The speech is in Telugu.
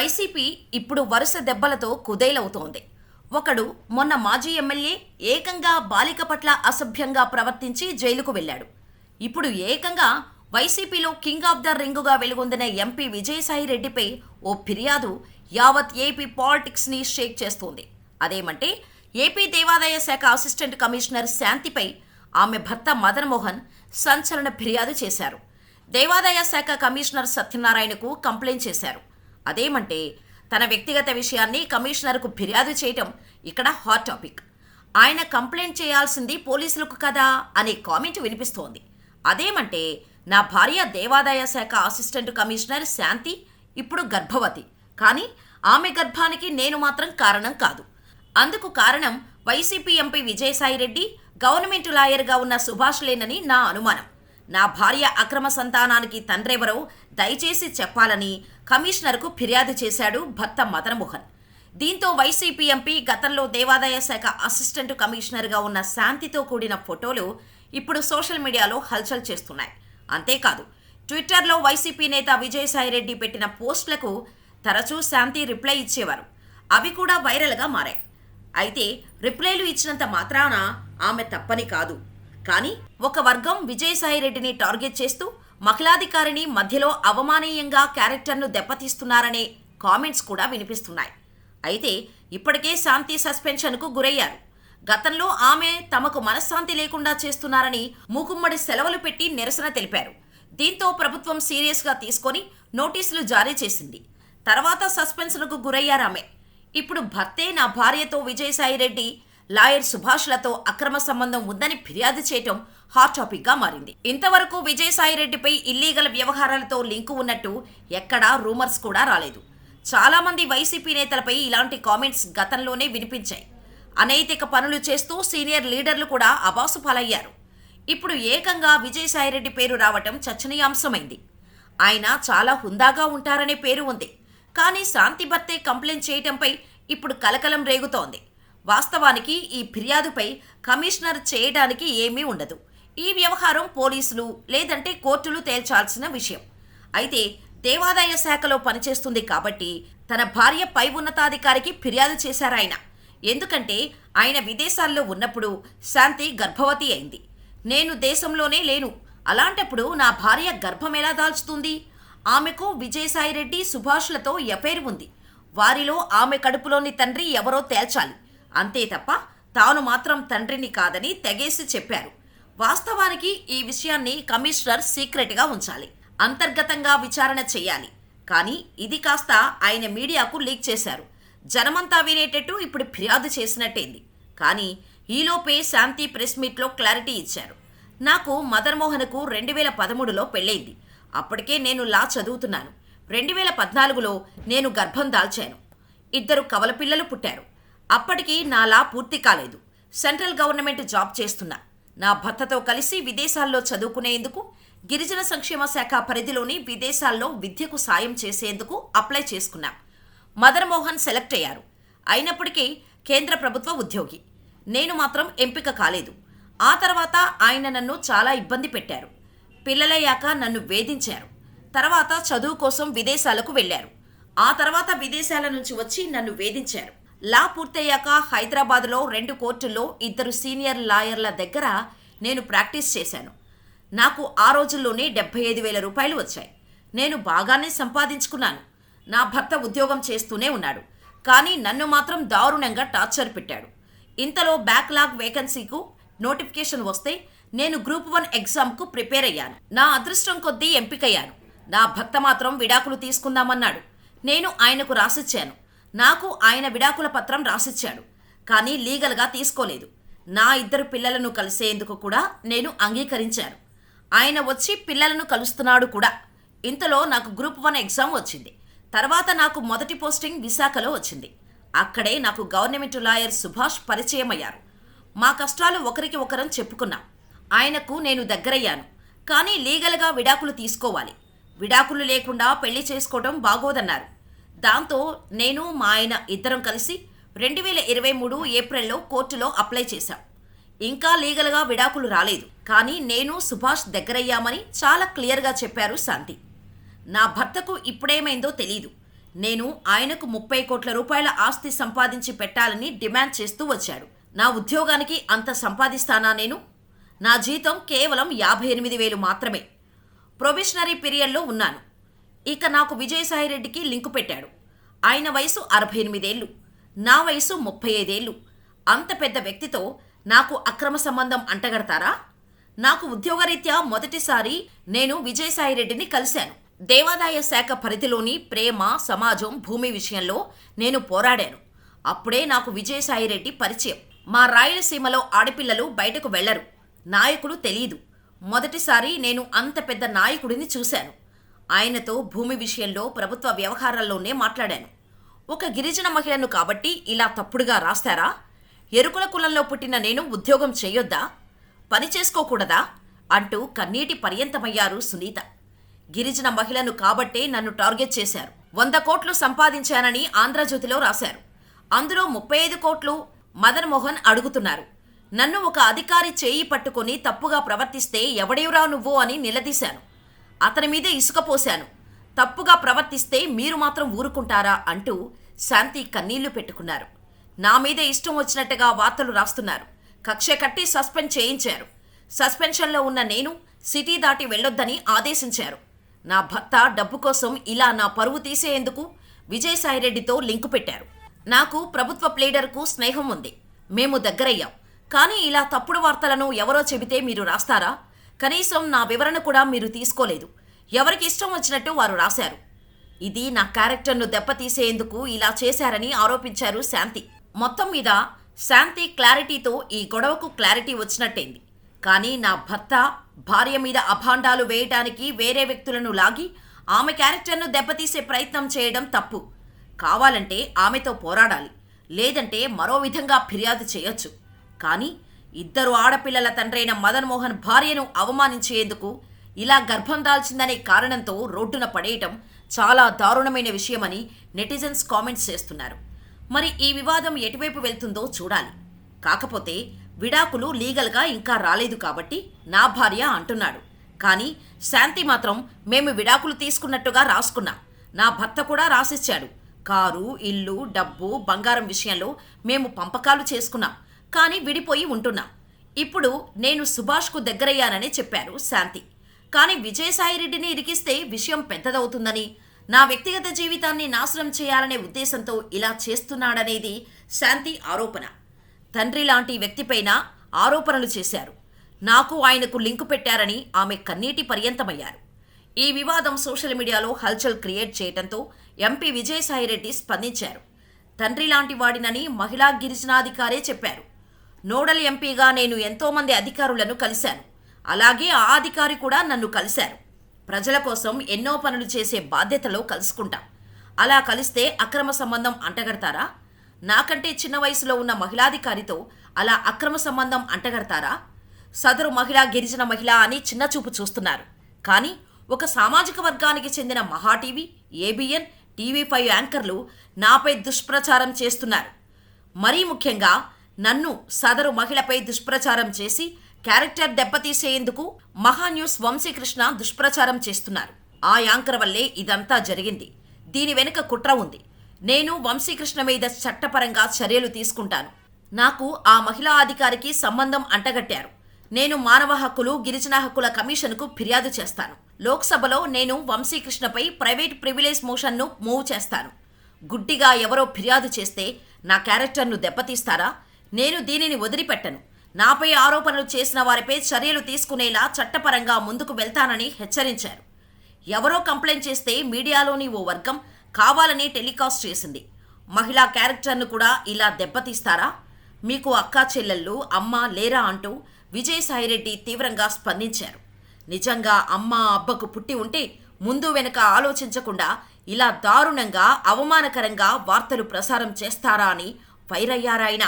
వైసీపీ ఇప్పుడు వరుస దెబ్బలతో కుదేలవుతోంది. ఒకడు మొన్న మాజీ ఎమ్మెల్యే ఏకంగా బాలిక పట్ల అసభ్యంగా ప్రవర్తించి జైలుకు వెళ్ళాడు. ఇప్పుడు ఏకంగా వైసీపీలో కింగ్ ఆఫ్ ద రింగుగా వెలుగొందిన ఎంపీ విజయసాయిరెడ్డిపై ఓ ఫిర్యాదు యావత్ ఏపీ పాలిటిక్స్ని షేక్ చేస్తోంది. అదేమంటే ఏపీ దేవాదాయ శాఖ అసిస్టెంట్ కమిషనర్ శాంతిపై ఆమె భర్త మదన్మోహన్ సంచలన ఫిర్యాదు చేశారు. దేవాదాయ శాఖ కమిషనర్ సత్యనారాయణకు కంప్లైంట్ చేశారు. అదేమంటే తన వ్యక్తిగత విషయాన్ని కమిషనర్కు ఫిర్యాదు చేయటం ఇక్కడ హాట్ టాపిక్. ఆయన కంప్లైంట్ చేయాల్సింది పోలీసులకు కదా అనే కామెంట్ వినిపిస్తోంది. అదేమంటే నా భార్య దేవాదాయ శాఖ అసిస్టెంట్ కమిషనర్ శాంతి ఇప్పుడు గర్భవతి. కానీ ఆమె గర్భానికి నేను మాత్రం కారణం కాదు. అందుకు కారణం వైసీపీ ఎంపీ విజయసాయిరెడ్డి గవర్నమెంట్ లాయర్గా ఉన్న సుభాష్ లేనని నా అనుమానం. నా భార్య అక్రమ సంతానానికి తండ్రెవరో దయచేసి చెప్పాలని కమిషనర్కు ఫిర్యాదు చేశాడు భర్త మదనమోహన్. దీంతో వైసీపీ ఎంపీ గతంలో దేవాదాయ శాఖ అసిస్టెంట్ కమిషనర్గా ఉన్న శాంతితో కూడిన ఫోటోలు ఇప్పుడు సోషల్ మీడియాలో హల్చల్ చేస్తున్నాయి. అంతేకాదు ట్విట్టర్లో వైసీపీ నేత విజయసాయిరెడ్డి పెట్టిన పోస్టులకు తరచూ శాంతి రిప్లై ఇచ్చేవారు. అవి కూడా వైరల్గా మారాయి. అయితే రిప్లైలు ఇచ్చినంత మాత్రాన ఆమె తప్పని కాదు. కానీ ఒక వర్గం విజయసాయిరెడ్డిని టార్గెట్ చేస్తూ మహిళాధికారిని మధ్యలో అవమానీయంగా క్యారెక్టర్ను దెబ్బతీస్తున్నారనే కామెంట్స్ కూడా వినిపిస్తున్నాయి. అయితే ఇప్పటికే శాంతి సస్పెన్షన్కు గురయ్యారు. గతంలో ఆమె తమకు మనశ్శాంతి లేకుండా చేస్తున్నారని మూకుమ్మడి సెలవులు పెట్టి నిరసన తెలిపారు. దీంతో ప్రభుత్వం సీరియస్గా తీసుకొని నోటీసులు జారీ చేసింది. తర్వాత సస్పెన్షన్కు గురయ్యారామె ఇప్పుడు భర్తే నా భార్యతో విజయసాయిరెడ్డి లాయర్ సుభాష్లతో అక్రమ సంబంధం ఉందని ఫిర్యాదు చేయటం హాట్ టాపిక్గా మారింది. ఇంతవరకు విజయసాయిరెడ్డిపై ఇల్లీగల్ వ్యవహారాలతో లింకు ఉన్నట్టు ఎక్కడా రూమర్స్ కూడా రాలేదు. చాలామంది వైసీపీ నేతలపై ఇలాంటి కామెంట్స్ గతంలోనే వినిపించాయి. అనైతిక పనులు చేస్తూ సీనియర్ లీడర్లు కూడా అబాసు పాలయ్యారు ఇప్పుడు ఏకంగా విజయసాయిరెడ్డి పేరు రావటం చర్చనీయాంశమైంది. ఆయన చాలా హుందాగా ఉంటారనే పేరు ఉంది. కానీ శాంతి భర్తే కంప్లైంట్ చేయటంపై ఇప్పుడు కలకలం రేగుతోంది. వాస్తవానికి ఈ ఫిర్యాదుపై కమిషనర్ చేయడానికి ఏమీ ఉండదు. ఈ వ్యవహారం పోలీసులు లేదంటే కోర్టులు తేల్చాల్సిన విషయం. అయితే దేవాదాయ శాఖలో పనిచేస్తుంది కాబట్టి తన భార్య పై ఉన్నతాధికారికి ఫిర్యాదు చేశారాయన ఎందుకంటే ఆయన విదేశాల్లో ఉన్నప్పుడు శాంతి గర్భవతి అయింది. నేను దేశంలోనే లేను. అలాంటప్పుడు నా భార్య గర్భం ఎలా దాల్చుతుంది? ఆమెకు విజయసాయిరెడ్డి సుభాష్లతో ఎఫైర్ ఉంది. వారిలో ఆమె కడుపులోని తండ్రి ఎవరో తేల్చాలి. అంతే తప్ప తాను మాత్రం తండ్రిని కాదని తెగేసి చెప్పారు. వాస్తవానికి ఈ విషయాన్ని కమిషనర్ సీక్రెట్గా ఉంచాలి. అంతర్గతంగా విచారణ చేయాలి. కానీ ఇది కాస్త ఆయన మీడియాకు లీక్ చేశారు. జనమంతా వినేటట్టు ఇప్పుడు ఫిర్యాదు చేసినట్టేంది. కానీ ఈలోపే శాంతి ప్రెస్ మీట్లో క్లారిటీ ఇచ్చారు. నాకు మదన్మోహన్కు రెండు వేల పదమూడులో పెళ్ళైంది. అప్పటికే నేను లా చదువుతున్నాను. రెండు వేల పద్నాలుగులో నేను గర్భం దాల్చాను. ఇద్దరు కవల పిల్లలు పుట్టారు. అప్పటికి నాలా పూర్తి కాలేదు. సెంట్రల్ గవర్నమెంట్ జాబ్ చేస్తున్నా. నా భర్తతో కలిసి విదేశాల్లో చదువుకునేందుకు గిరిజన సంక్షేమ శాఖ పరిధిలోని విదేశాల్లో విద్యకు సాయం చేసేందుకు అప్లై చేసుకున్నా. మదన్ మోహన్ సెలెక్ట్ అయ్యారు. అయినప్పటికీ కేంద్ర ప్రభుత్వ ఉద్యోగి. నేను మాత్రం ఎంపిక కాలేదు. ఆ తర్వాత ఆయన నన్ను చాలా ఇబ్బంది పెట్టారు. పిల్లలయ్యాక నన్ను వేధించారు. తర్వాత చదువు కోసం విదేశాలకు వెళ్ళారు. ఆ తర్వాత విదేశాల నుంచి వచ్చి నన్ను వేధించారు. లా పూర్తయ్యాక హైదరాబాద్లో రెండు కోర్టుల్లో ఇద్దరు సీనియర్ లాయర్ల దగ్గర నేను ప్రాక్టీస్ చేశాను. నాకు ఆ రోజుల్లోనే డెబ్బై ఐదు వేల రూపాయలు వచ్చాయి. నేను బాగానే సంపాదించుకున్నాను. నా భర్త ఉద్యోగం చేస్తూనే ఉన్నాడు. కానీ నన్ను మాత్రం దారుణంగా టార్చర్ పెట్టాడు. ఇంతలో బ్యాక్లాగ్ వేకెన్సీకు నోటిఫికేషన్ వస్తే నేను గ్రూప్ వన్ ఎగ్జామ్కు ప్రిపేర్ అయ్యాను. నా అదృష్టం కొద్దీ ఎంపికయ్యాను. నా భర్త మాత్రం విడాకులు తీసుకుందామన్నాడు. నేను ఆయనకు రాసిచ్చాను. నాకు ఆయన విడాకుల పత్రం రాసిచ్చాడు కానీ లీగల్గా తీసుకోలేదు. నా ఇద్దరు పిల్లలను కలిసేందుకు కూడా నేను అంగీకరించాను. ఆయన వచ్చి పిల్లలను కలుస్తున్నాడు కూడా. ఇంతలో నాకు గ్రూప్ వన్ ఎగ్జామ్ వచ్చింది. తర్వాత నాకు మొదటి పోస్టింగ్ విశాఖలో వచ్చింది. అక్కడే నాకు గవర్నమెంట్ లాయర్ సుభాష్ పరిచయం అయ్యారు మా కష్టాలు ఒకరికి ఒకరం చెప్పుకున్నాం. ఆయనకు నేను దగ్గరయ్యాను కానీ లీగల్గా విడాకులు తీసుకోవాలి. విడాకులు లేకుండా పెళ్ళి చేసుకోవడం బాగోదన్నారు. దాంతో నేను మా ఆయన ఇద్దరం కలిసి రెండు వేల ఇరవై మూడు ఏప్రిల్లో కోర్టులో అప్లై చేశాం. ఇంకా లీగల్గా విడాకులు రాలేదు. కానీ నేను సుభాష్ దగ్గరయ్యామని చాలా క్లియర్గా చెప్పారు శాంతి. నా భర్తకు ఇప్పుడేమైందో తెలీదు. నేను ఆయనకు ముప్పై కోట్ల రూపాయల ఆస్తి సంపాదించి పెట్టాలని డిమాండ్ చేస్తూ వచ్చాడు. నా ఉద్యోగానికి అంత సంపాదిస్తానా నేను? నా జీతం కేవలం యాభై ఎనిమిది వేలు మాత్రమే. ప్రొబిషనరీ పీరియడ్లో ఉన్నాను. ఇక నాకు విజయసాయిరెడ్డికి లింకు పెట్టాడు. ఆయన వయసు అరవై ఎనిమిదేళ్ళు. నా వయసు ముప్పై ఐదేళ్ళు. అంత పెద్ద వ్యక్తితో నాకు అక్రమ సంబంధం అంటగడతారా? నాకు ఉద్యోగరీత్యా మొదటిసారి నేను విజయసాయిరెడ్డిని కలిశాను. దేవాదాయ శాఖ పరిధిలోని ప్రేమ సమాజం భూమి విషయంలో నేను పోరాడాను. అప్పుడే నాకు విజయసాయిరెడ్డి పరిచయం. మా రాయలసీమలో ఆడపిల్లలు బయటకు వెళ్ళరు. నాయకులు తెలియదు మొదటిసారి నేను అంత పెద్ద నాయకుడిని చూశాను. ఆయనతో భూమి విషయంలో ప్రభుత్వ వ్యవహారాల్లోనే మాట్లాడాను. ఒక గిరిజన మహిళను కాబట్టి ఇలా తప్పుడుగా రాస్తారా? ఎరుకుల కులంలో పుట్టిన నేను ఉద్యోగం చేయొద్దా? పని చేసుకోకూడదా? అంటూ కన్నీటి పర్యంతమయ్యారు సునీత. గిరిజన మహిళను కాబట్టే నన్ను టార్గెట్ చేశారు. వంద కోట్లు సంపాదించానని ఆంధ్రజ్యోతిలో రాశారు. అందులో ముప్పై ఐదు కోట్లు మదన్ మోహన్ అడుగుతున్నారు. నన్ను ఒక అధికారి చేయి పట్టుకొని తప్పుగా ప్రవర్తిస్తే ఎవడేవురా నువ్వు అని నిలదీశాను. అతని మీదే ఇసుక పోశాను. తప్పుగా ప్రవర్తిస్తే మీరు మాత్రం ఊరుకుంటారా అంటూ శాంతి కన్నీళ్ళు పెట్టుకున్నారు. నా మీదే ఇష్టం వచ్చినట్టుగా వార్తలు రాస్తున్నారు. కక్ష కట్టి సస్పెండ్ చేయించారు. సస్పెన్షన్లో ఉన్న నేను సిటీ దాటి వెళ్ళొద్దని ఆదేశించారు. నా భర్త డబ్బు కోసం ఇలా నా పరువు తీసేందుకు విజయసాయిరెడ్డితో లింకు పెట్టారు. నాకు ప్రభుత్వ ప్లేడర్కు స్నేహం ఉంది. మేము దగ్గరయ్యాం. కానీ ఇలా తప్పుడు వార్తలను ఎవరో చెబితే మీరు రాస్తారా? కనీసం నా వివరణ కూడా మీరు తీసుకోలేదు. ఎవరికి ఇష్టం వచ్చినట్టు వారు రాశారు. ఇది నా క్యారెక్టర్ను దెబ్బతీసేందుకు ఇలా చేశారని ఆరోపించారు శాంతి. మొత్తం మీద శాంతి క్లారిటీతో ఈ గొడవకు క్లారిటీ వచ్చినట్టేంది. కానీ నా భర్త భార్య మీద అభాండాలు వేయటానికి వేరే వ్యక్తులను లాగి ఆమె క్యారెక్టర్ను దెబ్బతీసే ప్రయత్నం చేయడం తప్పు. కావాలంటే ఆమెతో పోరాడాలి. లేదంటే మరో విధంగా ఫిర్యాదు చేయొచ్చు. కానీ ఇద్దరు ఆడపిల్లల తండ్రైన మదన్ మోహన్ భార్యను అవమానించేందుకు ఇలా గర్భం దాల్చిందనే కారణంతో రోడ్డున పడేయటం చాలా దారుణమైన విషయమని నెటిజన్స్ కామెంట్స్ చేస్తున్నారు. మరి ఈ వివాదం ఎటువైపు వెళ్తుందో చూడాలి. కాకపోతే విడాకులు లీగల్గా ఇంకా రాలేదు కాబట్టి నా భార్య అంటున్నాడు. కానీ శాంతి మాత్రం మేము విడాకులు తీసుకున్నట్టుగా రాసుకున్నాం. నా భర్త కూడా రాసిచ్చాడు. కారు ఇల్లు డబ్బు బంగారం విషయంలో మేము పంపకాలు చేసుకున్నాం. కానీ విడిపోయి ఉంటున్నాం. ఇప్పుడు నేను సుభాష్కు దగ్గరయ్యానని చెప్పారు శాంతి. కానీ విజయసాయిరెడ్డిని ఇరికిస్తే విషయం పెద్దదవుతుందని నా వ్యక్తిగత జీవితాన్ని నాశనం చేయాలనే ఉద్దేశంతో ఇలా చేస్తున్నాడనేది శాంతి ఆరోపణ. తండ్రి లాంటి వ్యక్తిపైన ఆరోపణలు చేశారు. నాకు ఆయనకు లింకు పెట్టారని ఆమె కన్నీటి పర్యంతమయ్యారు. ఈ వివాదం సోషల్ మీడియాలో హల్చల్ క్రియేట్ చేయడంతో ఎంపీ విజయసాయిరెడ్డి స్పందించారు. తండ్రి లాంటి వాడినని మహిళా గిరిజనాధికారే చెప్పారు. నోడల్ ఎంపీగా నేను ఎంతోమంది అధికారులను కలిశాను. అలాగే ఆ అధికారి కూడా నన్ను కలిశారు. ప్రజల కోసం ఎన్నో పనులు చేసే బాధ్యతలో కలుసుకుంటాం. అలా కలిస్తే అక్రమ సంబంధం అంటగడతారా? నాకంటే చిన్న వయసులో ఉన్న మహిళాధికారితో అలా అక్రమ సంబంధం అంటగడతారా? సదరు మహిళ గిరిజన మహిళ అని చిన్న చూపు చూస్తున్నారు. కానీ ఒక సామాజిక వర్గానికి చెందిన Maha TV ABN TV five యాంకర్లు నాపై దుష్ప్రచారం చేస్తున్నారు. మరీ ముఖ్యంగా నన్ను సదరు మహిళపై దుష్ప్రచారం చేసి క్యారెక్టర్ దెబ్బతీసేందుకు మహాన్యూస్ వంశీకృష్ణ దుష్ప్రచారం చేస్తున్నారు. ఆ యాంకర్ వల్లే ఇదంతా జరిగింది. దీని వెనుక కుట్ర ఉంది. నేను వంశీకృష్ణ మీద చట్టపరంగా చర్యలు తీసుకుంటాను. నాకు ఆ మహిళా అధికారికి సంబంధం అంటగట్టారు. నేను మానవ హక్కులు గిరిజన హక్కుల కమిషన్కు ఫిర్యాదు చేస్తాను. లోక్సభలో నేను వంశీకృష్ణపై ప్రైవేట్ ప్రివిలేజ్ మోషన్ను మూవ్ చేస్తాను. గుడ్డిగా ఎవరో ఫిర్యాదు చేస్తే నా క్యారెక్టర్ను దెబ్బతీస్తారా? నేను దీనిని వదిలిపెట్టను. నాపై ఆరోపణలు చేసిన వారిపై చర్యలు తీసుకునేలా చట్టపరంగా ముందుకు వెళ్తానని హెచ్చరించారు. ఎవరో కంప్లైంట్ చేస్తే మీడియాలోని ఓ వర్గం కావాలని టెలికాస్ట్ చేసింది. మహిళా క్యారెక్టర్ను కూడా ఇలా దెబ్బతీస్తారా? మీకు అక్కా చెల్లెళ్ళు అమ్మ లేరా అంటూ విజయసాయిరెడ్డి తీవ్రంగా స్పందించారు. నిజంగా అమ్మ అబ్బకు పుట్టి ఉంటే ముందు వెనుక ఆలోచించకుండా ఇలా దారుణంగా అవమానకరంగా వార్తలు ప్రసారం చేస్తారా అని ఫైరయ్యారాయన